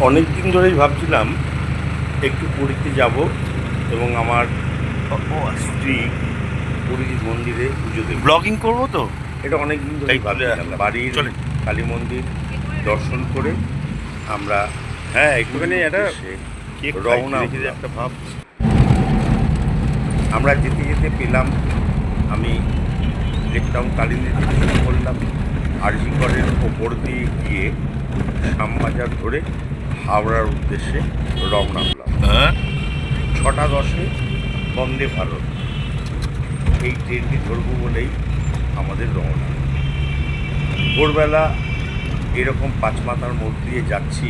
অনেক দিন ধরেই ভাবছিলাম একটু পুরীতে যাব এবং আমার স্ত্রী পুরীর মন্দিরে পুজো দেব ব্লগিং করব তো এটা অনেক দিন ধরেই ভাবছিলাম আসলাম। বাড়ির চলে। কালী মন্দির দর্শন করে আমরা হ্যাঁ একটুখানি একটা রওনা একটা ভাব আমরা যেতে যেতে পেলাম আমি লেকটাউন কালিন্দী থেকে শুরু করলাম আরজিকরের ওপর দিয়ে গিয়ে শ্যামবাজার ধরে হাওড়ার উদ্দেশ্যে রওনা হলাম। হ্যাঁ? ছটা দশে বন্দে ভারত। এই ট্রেনটি ধরবো বলেই আমাদের রওনা। ভোরবেলা এরকম পাঁচমাথার মোড় দিয়ে যাচ্ছি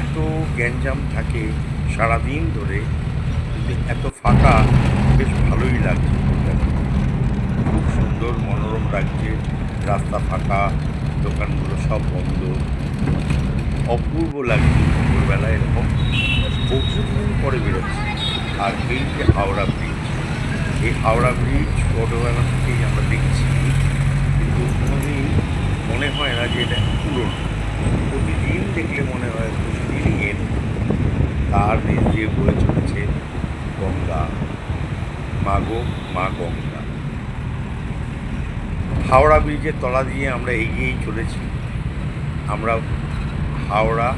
এত গ্যাঞ্জাম থাকে সারাদিন ধরে কিন্তু এত ফাঁকা বেশ ভালোই লাগছে খুব সুন্দর মনোরম লাগছে রাস্তা ফাঁকা দোকানগুলো সব বন্ধ। অপূর্ব লাগছে দুপুরবেলা এরকম বহুদিন পরে বেরোচ্ছি। আর এই যে হাওড়া ব্রিজ এই হাওড়া ব্রিজ ছোটোবেলা থেকেই আমরা দেখছি, কিন্তু কোনোদিন মনে হয় না যে এটা পুরনো। প্রতিদিন দেখলে মনে হয় প্রতিদিনই এর তার নিচ দিয়ে বয়ে চলেছে গঙ্গা। মা গো, মা গঙ্গা। হাওড়া ব্রিজের তলা দিয়ে আমরা এগিয়েই চলেছি। আমরা হাওড়া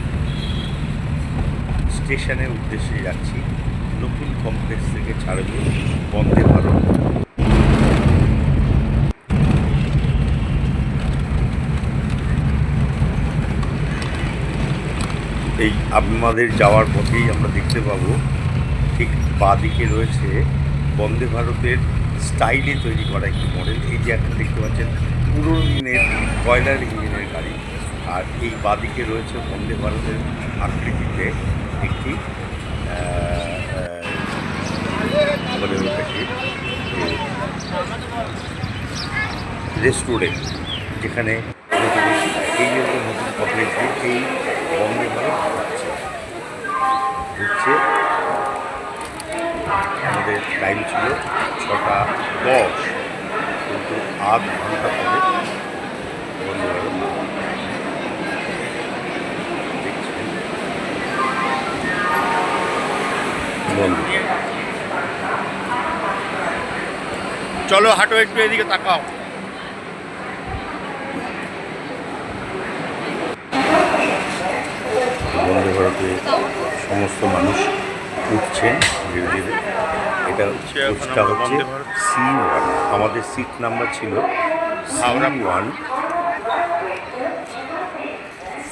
স্টেশনের উদ্দেশ্যে যাচ্ছি। নতুন কমপ্লেক্স থেকে ছাড়বে। বন্দে ভারত। এই আমাদের যাওয়ার পথেই আমরা দেখতে পাবো। ঠিক বাঁদিকে রয়েছে বন্দে ভারতের স্টাইলে তৈরি করা একটি মডেল এই যে এখন দেখতে পাচ্ছেন, পুরোনো দিনের, কয়লার ইঞ্জিনের গাড়ি। আর এই বাঁদিকে রয়েছে বন্দে ভারতের আকৃতিতে একটি বলে রেস্টুরেন্ট যেখানে এই যে নতুন কমপ্লেক্স এই বন্দে ভারত ঢুকছে ঢুকছে আমাদের টাইম ছিল ছটা দশ, কিন্তু আধ ঘণ্টা পরে বন্দে ভারত দেখছেন বন্ধ চলো হাঁটো একটু এদিকে তাকাও। বন্দে ভারতে সমস্ত মানুষ উঠছেন ধীরে ধীরে। এটা আমরা হচ্ছে সি ওয়ান আমাদের সিট নাম্বার ছিল Howrah. One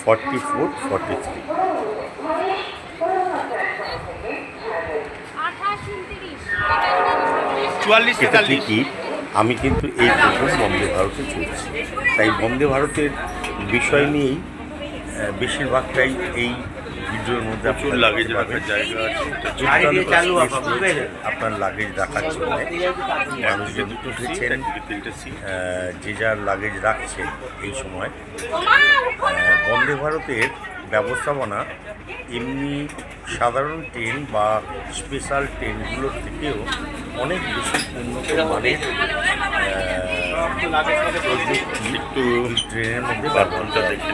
forty four forty three চুয়াল্লিশ এটা ঠিকই আমি কিন্তু এই প্রথম বন্দে ভারতে চলছি। তাই বন্দে ভারতের বিষয় নিয়েই বেশিরভাগটাই এই ভিডিওর মধ্যে প্রচুর লাগেজ রাখার জায়গা আছে। আপনার লাগেজ রাখার জন্য মানুষজন উঠেছেন যে যার লাগেজ রাখছে এই সময়। বন্দে ভারতের ব্যবস্থাপনা এমনি সাধারণ ট্রেন বা স্পেশাল ট্রেনগুলোর থেকেও অনেক বেশি উন্নত মানের একটু ট্রেনের মধ্যে ব্যবহার দেখে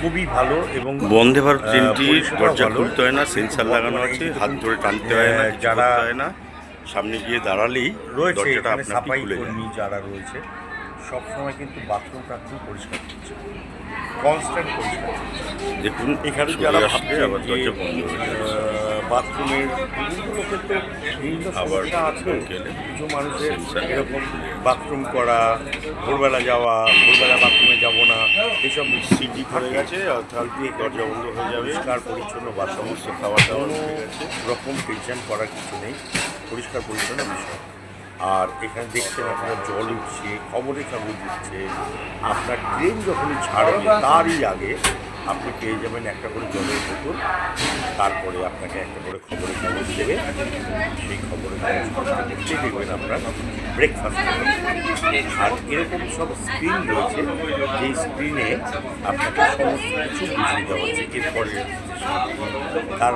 খুবই ভালো এবং বন্দে ভারত ট্রেনটি দরজা খুলতে হয় না সেন্সার লাগানো আছে হাত ধরে টানতে হয় না যারা হয় না সামনে গিয়ে দাঁড়ালেই রয়েছে সাফাই কর্মী যারা রয়েছে সবসময় কিন্তু বাথরুম টাথরুম পরিষ্কার করছে। কনস্ট্যান্ট পরিষ্কার দেখুন এখানে যারা ভাবছে আবার দরজা বন্ধ বাথরুমের বিভিন্ন লোকের বিভিন্ন সমস্যা আছে। কিছু মানুষের এরকম বাথরুম করা ভোরবেলা যাওয়া ভোরবেলা বাথরুমে যাব না এসব সিটি পড়ে গেছে অর্থাৎ দরজা বন্ধ হয়ে যাবে। পরিষ্কার পরিচ্ছন্ন বা সমস্ত খাওয়া দাওয়া রকম টেনশন করার কিছু নেই। পরিষ্কার পরিচ্ছন্ন বিষয়। আর এখানে দেখছেন আপনার জল উঠছে খবরের কাগজ দিচ্ছে আপনার ট্রেন যখনই ছাড়বে তারই আগে আপনি পেয়ে যাবেন একটা করে জলের বোতল, তারপরে আপনাকে একটা করে খবরের কাগজ দেবে। সেই খবরের কাগজ দেখতে দেখবেন আপনার ব্রেকফাস্ট আর এরকম সব স্ক্রিন রয়েছে, যেই স্ক্রিনে আপনাকে সমস্ত কিছু বুঝিয়ে দেওয়া হচ্ছে এরপরে তার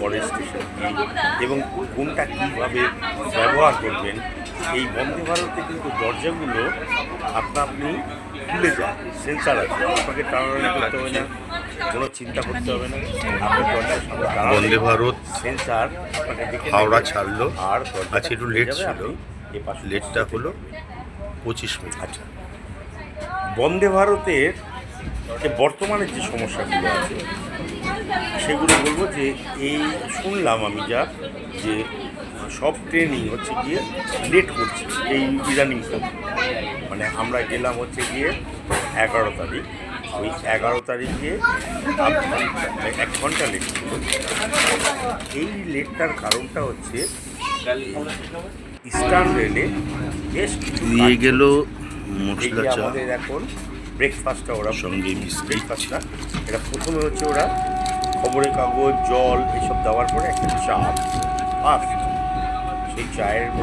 পরের স্টেশন এবং কোনটা কীভাবে ব্যবহার করবেন, এই বন্দে ভারতে কিন্তু দরজাগুলো আপনা আপনি খুলে যায় সেন্সার আছে আপনাকে টানাটানি করতে হবে না কোনো চিন্তা করতে হবে না। আপনি দরজার সামনে বন্দে ভারত। সেন্সার আপনাকে দেখে হাওড়া ছাড়লো। আর দরজাটা আজকে একটু লেট ছিল। লেটটা হলো পঁচিশ মিনিট। আচ্ছা। বন্দে ভারতের যে বর্তমানে যে সমস্যাগুলো আছে সেগুলো বলব যে এই শুনলাম আমি যা যে সব ট্রেনিং হচ্ছে গিয়ে লেট করছে এই ইদানিং। মানে আমরা গেলাম হচ্ছে গিয়ে এগারো তারিখ। ওই এগারো তারিখে আধ ঘন্টা- এক ঘণ্টা লেট ছিল। এই লেটটার কারণটা হচ্ছে ইস্টার্ন রেলে বেশ কিছু দিয়ে গেল মশলা চা। আমাদের এখন ব্রেকফাস্টটা ওরা সঙ্গে ব্রেকফাস্টটা এটা প্রথমে হচ্ছে ওরা খবরের কাগজ জল এসব দেওয়ার পরে একটা চা। ফার্স্ট সেই চায়ের